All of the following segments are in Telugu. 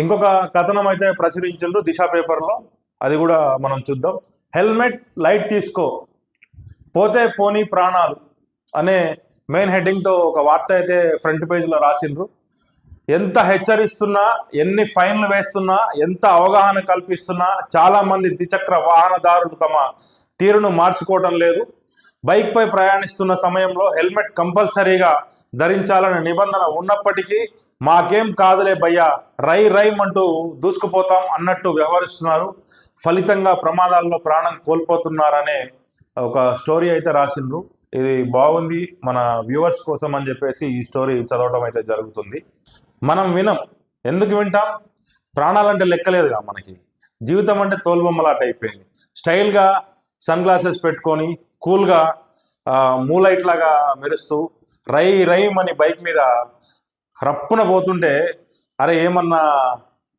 ఇంకొక కథనం అయితే ప్రచురించారు దిశ పేపర్లో అది కూడా మనం చూద్దాం. హెల్మెట్ లైట్ తీసుకో. పోతే పోనీ ప్రాణాలు అనే మెయిన్ హెడ్డింగ్తో ఒక వార్త అయితే ఫ్రంట్ పేజ్లో రాసిండ్రు. ఎంత హెచ్చరిస్తున్నా ఎన్ని ఫైన్లు వేస్తున్నా ఎంత అవగాహన కల్పిస్తున్నా చాలామంది ద్విచక్ర వాహనదారులు తమ తీరును మార్చుకోవడం లేదు. బైక్ పై ప్రయాణిస్తున్న సమయంలో హెల్మెట్ కంపల్సరీగా ధరించాలనే నిబంధన ఉన్నప్పటికీ మాకేం కాదులే భయ్యా రై రైమ్ అంటూ దూసుకుపోతాం అన్నట్టు వ్యవహరిస్తున్నారు. ఫలితంగా ప్రమాదాల్లో ప్రాణం కోల్పోతున్నారనే ఒక స్టోరీ అయితే రాసిండ్రు. ఇది బాగుంది. మన వ్యూవర్స్ కోసం అని చెప్పేసి ఈ స్టోరీ చదవడం అయితే జరుగుతుంది. మనం వినం. ఎందుకు వింటాం? ప్రాణాలంటే లెక్కలేదుగా మనకి. జీవితం అంటే తోలుబొమ్మలాట అయిపోయింది స్టైల్గా సన్ గ్లాసెస్ పెట్టుకొని కూల్గా మూలైట్ లాగా మెరుస్తూ రై రైమ్ అని బైక్ మీద రప్పున పోతుంటే అరే ఏమన్నా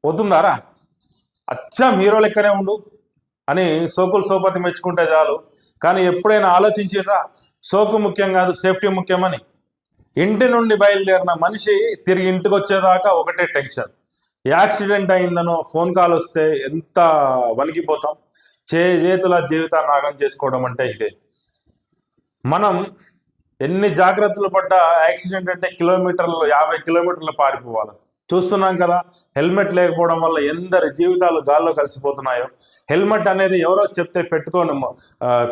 పోతుందారా? అచ్చం హీరో లెక్కనే ఉండు అని సోకులు సోపతి మెచ్చుకుంటే చాలు. కానీ ఎప్పుడైనా ఆలోచించిరా సోకు ముఖ్యం కాదు సేఫ్టీ ముఖ్యమని ఇంటి నుండి బయలుదేరిన మనిషి తిరిగి ఇంటికి వచ్చేదాకా ఒకటే టెన్షన్. యాక్సిడెంట్ అయిందనో ఫోన్ కాల్ వస్తే ఎంత వణికిపోతాం? చే చేతుల జీవితాన్ని ఆగం చేసుకోవడం అంటే ఇదే. మనం ఎన్ని జాగ్రత్తలు పడ్డా యాక్సిడెంట్ అంటే కిలోమీటర్లు యాభై కిలోమీటర్లు పారిపోవాలి. చూస్తున్నాం కదా హెల్మెట్ లేకపోవడం వల్ల ఎందరి జీవితాలు గాల్లో కలిసిపోతున్నాయో. హెల్మెట్ అనేది ఎవరో చెప్తే పెట్టుకొని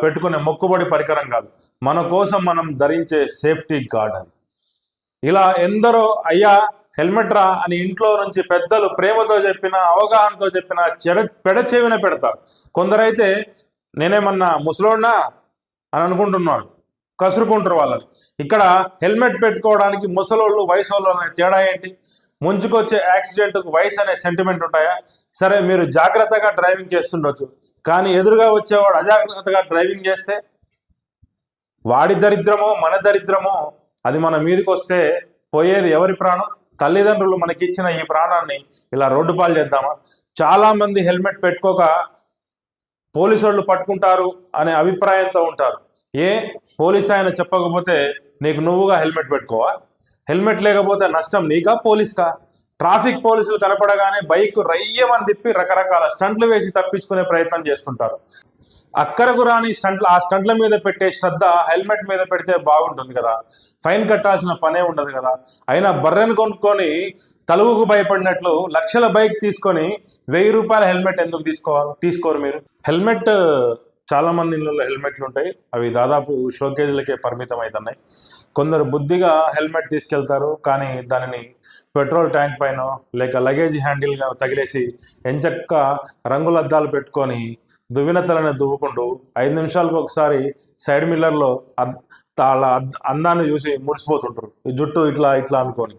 పెట్టుకునే మొక్కుబడి పరికరం కాదు. మన కోసం మనం ధరించే సేఫ్టీ గార్డ్ అది. ఇలా ఎందరో అయ్యా హెల్మెట్ రా అని ఇంట్లో నుంచి పెద్దలు ప్రేమతో చెప్పిన అవగాహనతో చెప్పిన చెడ పెడచేవిన పెడతారు. కొందరైతే నేనేమన్నా ముసలోడినా? అని అనుకుంటున్నాడు కసురుకుంటారు వాళ్ళని. ఇక్కడ హెల్మెట్ పెట్టుకోవడానికి ముసలోళ్ళు వయసు వాళ్ళు అనే తేడా ఏంటి? ముంచుకొచ్చే యాక్సిడెంట్కు వయసు అనే సెంటిమెంట్ ఉంటాయా? సరే మీరు జాగ్రత్తగా డ్రైవింగ్ చేస్తుండొచ్చు. కానీ ఎదురుగా వచ్చేవాడు అజాగ్రత్తగా డ్రైవింగ్ చేస్తే వాడి దరిద్రమో మన దరిద్రమో అది మన మీదకి వస్తే పోయేది ఎవరి ప్రాణం? తల్లిదండ్రులు మనకిచ్చిన ఈ ప్రాణాన్ని ఇలా రోడ్డు పాలు చేద్దామా? చాలా మంది హెల్మెట్ పెట్టుకోక పోలీసు వాళ్ళు పట్టుకుంటారు అనే అభిప్రాయంతో ఉంటారు. ఏ పోలీస్ ఆయన చెప్పకపోతే నీకు నువ్వుగా హెల్మెట్ పెట్టుకోవా? హెల్మెట్ లేకపోతే నష్టం నీకా పోలీస్కా? ట్రాఫిక్ పోలీసులు కనపడగానే బైక్ రయ్యమని తిప్పి రకరకాల స్టంట్లు వేసి తప్పించుకునే ప్రయత్నం చేస్తుంటారు. అక్కరకు రాని స్టంట్ల ఆ స్టంట్ల మీద పెట్టే శ్రద్ధ హెల్మెట్ మీద పెడితే బాగుంటుంది కదా. ఫైన్ కట్టాల్సిన పనే ఉండదు కదా. అయినా బర్రెను కొనుక్కొని తలుగుకు భయపడినట్లు లక్షల బైక్ తీసుకొని వెయ్యి రూపాయల హెల్మెట్ ఎందుకు తీసుకోవాలి తీసుకోరు మీరు? హెల్మెట్ చాలా మంది ఇళ్ళలో హెల్మెట్లు ఉంటాయి. అవి దాదాపు షోకేజ్లకే పరిమితం అవుతున్నాయి కొందరు బుద్ధిగా హెల్మెట్ తీసుకెళ్తారు కానీ దానిని పెట్రోల్ ట్యాంక్ పైన లేక లగేజ్ హ్యాండిల్గా తగిలేసి ఎంచక్క రంగుల అద్దాలు పెట్టుకొని దువ్వినతలని దువ్వుకుంటూ ఐదు నిమిషాలకు ఒకసారి సైడ్ మిల్లర్లో అద్- వాళ్ళ అద్- అందాన్ని చూసి మురిసిపోతుంటారు. ఈ జుట్టు ఇట్లా ఇట్లా అనుకొని.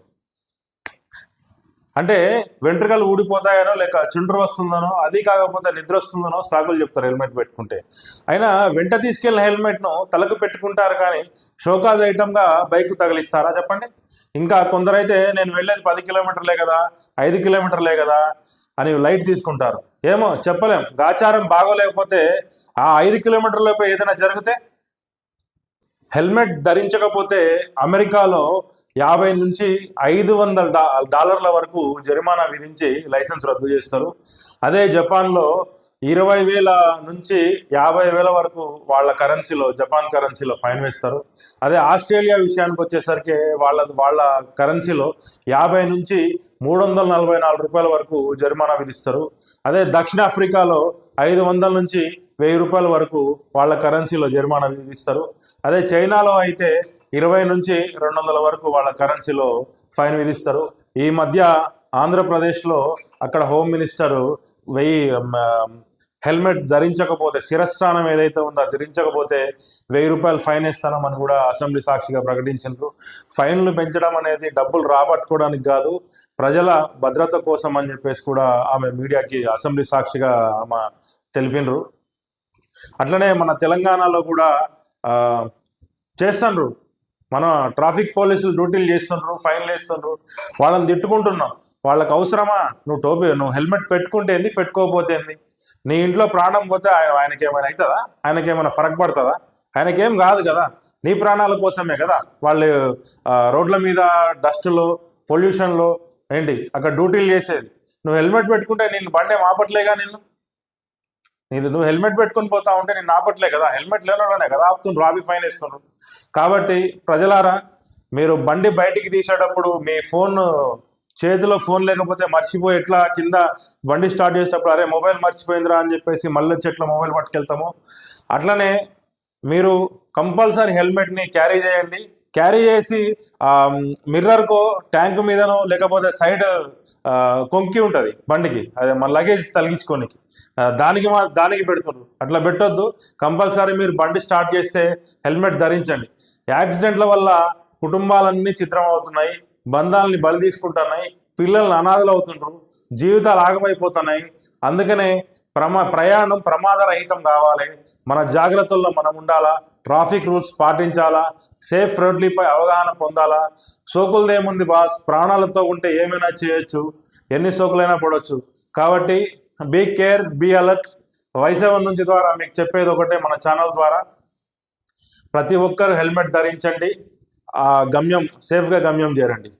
అంటే వెంట్రుకలు ఊడిపోతాయనో లేక చుండ్రు వస్తుందనో అది కాకపోతే నిద్ర వస్తుందనో సాగులు చెప్తారు హెల్మెట్ పెట్టుకుంటే. అయినా వెంట తీసుకెళ్ళిన హెల్మెట్ను తలకు పెట్టుకుంటారు కానీ షోకాజ్ ఐటమ్గా బైక్ తగిలిస్తారా చెప్పండి? ఇంకా కొందరైతే నేను వెళ్ళేది పది కిలోమీటర్లే కదా ఐదు కిలోమీటర్లే కదా అని లైట్ తీసుకుంటారు. ఏమో చెప్పలేం. గాచారం బాగోలేకపోతే ఆ ఐదు కిలోమీటర్లపై ఏదైనా జరిగితే హెల్మెట్ ధరించకపోతే అమెరికాలో యాభై నుంచి ఐదు వందల డాలర్ల వరకు జరిమానా విధించి లైసెన్స్ రద్దు చేస్తారు. అదే జపాన్లో ఇరవై వేల నుంచి యాభై వేల వరకు వాళ్ళ కరెన్సీలో జపాన్ కరెన్సీలో ఫైన్ వేస్తారు. అదే ఆస్ట్రేలియా విషయానికి వచ్చేసరికి వాళ్ళ వాళ్ళ కరెన్సీలో యాభై నుంచి మూడు వందల నలభై నాలుగు రూపాయల వరకు జరిమానా విధిస్తారు. అదే దక్షిణాఫ్రికాలో ఐదు వందల నుంచి వెయ్యి రూపాయల వరకు వాళ్ళ కరెన్సీలో జరిమానా విధిస్తారు. అదే చైనాలో అయితే ఇరవై నుంచి రెండు వందల వరకు వాళ్ళ కరెన్సీలో ఫైన్ విధిస్తారు. ఈ మధ్య ఆంధ్రప్రదేశ్లో అక్కడ హోమ్ మినిస్టర్ వెయ్యి హెల్మెట్ ధరించకపోతే శిరస్నానం ఏదైతే ఉందో ధరించకపోతే వెయ్యి రూపాయలు ఫైన్ వేస్తామని కూడా అసెంబ్లీ సాక్షిగా ప్రకటించారు ఫైన్లు పెంచడం అనేది డబ్బులు రాబట్టుకోవడానికి కాదు ప్రజల భద్రత కోసం అని చెప్పేసి కూడా ఆమె మీడియాకి అసెంబ్లీ సాక్షిగా ఆమె తెలిపినరు. అట్లనే మన తెలంగాణలో కూడా ఆ, చేస్తుండ్రు. మన ట్రాఫిక్ పోలీసులు డ్యూటీలు చేస్తుండ్రు ఫైన్లు వేస్తుండ్రు. వాళ్ళని తిట్టుకుంటున్నాం. వాళ్ళకి అవసరమా? నువ్వు టోపీ నువ్వు హెల్మెట్ పెట్టుకుంటే ఏంది? పెట్టుకోకపోతే ఏంది? నీ ఇంట్లో ప్రాణం పోతే ఆయన ఆయనకి ఏమైనా అవుతుందా ఆయనకి ఏమైనా ఫరక్ పడుతుందా? ఆయనకేం కాదు కదా. నీ ప్రాణాల కోసమే కదా. వాళ్ళు రోడ్ల మీద డస్ట్లో పొల్యూషన్లో ఏంటి? అక్కడ డ్యూటీలు చేసేది. నువ్వు హెల్మెట్ పెట్టుకుంటే నేను బండి ఏం ఆపట్లేగా నిన్ను? నీళ్ళు నువ్వు హెల్మెట్ పెట్టుకొని పోతా ఉంటే నేను ఆపట్లే కదా. హెల్మెట్ లేనోళ్ళనే కదా ఆపుతుండ్రు ఆపి ఫైన్ ఇస్తుండ్రు కాబట్టి ప్రజలారా మీరు బండి బయటికి తీసేటప్పుడు మీ ఫోన్ చేతిలో ఫోన్ లేకపోతే మర్చిపోయి ఎట్లా కింద బండి స్టార్ట్ చేసేటప్పుడు అరే మొబైల్ మర్చిపోయిందిరా అని చెప్పేసి మళ్ళీ చెట్ల మొబైల్ పట్టుకెళ్తాము. అట్లనే మీరు కంపల్సరీ హెల్మెట్ని క్యారీ చేయండి. క్యారీ చేసి మిర్రర్కో ట్యాంక్ మీదనో లేకపోతే సైడ్ కొంకి ఉంటుంది బండికి. అదే మన లగేజ్ తలిగించుకోనికి. దానికి మా దానికి పెడుతున్నారు అట్లా పెట్టొద్దు. కంపల్సరీ మీరు బండి స్టార్ట్ చేస్తే హెల్మెట్ ధరించండి. యాక్సిడెంట్ల వల్ల కుటుంబాలన్నీ చిత్రం అవుతున్నాయి బంధాలని బలి తీసుకుంటున్నాయి. పిల్లలు అనాథలు అవుతుండ్రు. జీవితాలు ఆగమైపోతున్నాయి. అందుకనే ప్రమా ప్రయాణం ప్రమాదరహితం కావాలి. మన జాగ్రత్తల్లో మనం ఉండాలా? Traffic rules పాటించాలా? సేఫ్ రోడ్లపై అవగాహన పొందాలా? సోకులదేముంది బాస్? ప్రాణాలతో ఉంటే ఏమైనా చేయొచ్చు. ఎన్ని సోకులైనా పడవచ్చు కాబట్టి బీ కేర్ బీ అలర్ట్. వైసెవన్ నుంచి ద్వారా మీకు చెప్పేది ఒకటే మన ఛానల్ ద్వారా. ప్రతి ఒక్కరు హెల్మెట్ ధరించండి. ఆ గమ్యం సేఫ్గా గమ్యం చేరండి.